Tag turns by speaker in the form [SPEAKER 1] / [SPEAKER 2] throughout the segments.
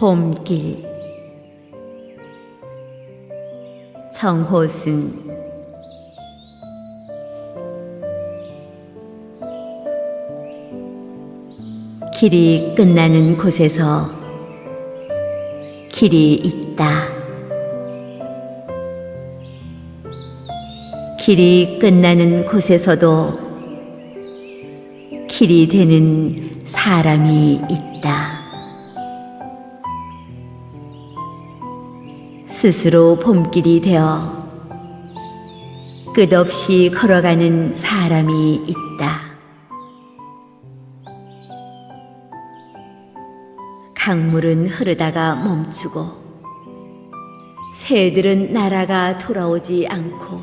[SPEAKER 1] 봄길 정호승 길이 끝나는 곳에서 길이 있다. 길이 끝나는 곳에서도 길이 되는 사람이 있다. 스스로 봄길이 되어 끝없이 걸어가는 사람이 있다. 강물은 흐르다가 멈추고 새들은 날아가 돌아오지 않고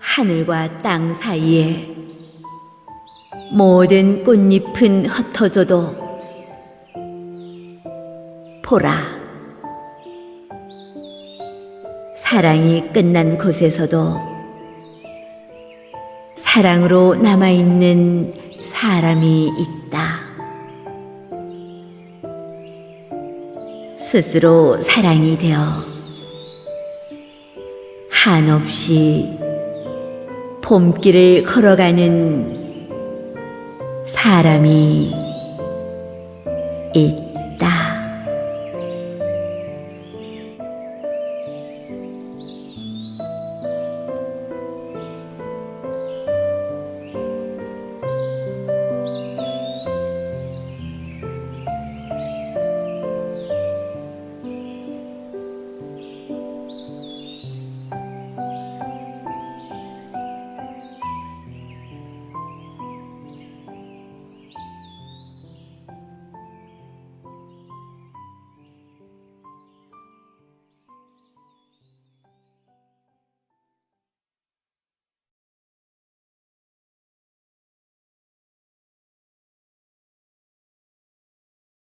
[SPEAKER 1] 하늘과 땅 사이에 모든 꽃잎은 흩어져도 보라 사랑이 끝난 곳에서도 사랑으로 남아있는 사람이 있다. 스스로 사랑이 되어 한없이 봄길을 걸어가는 사람이 있다.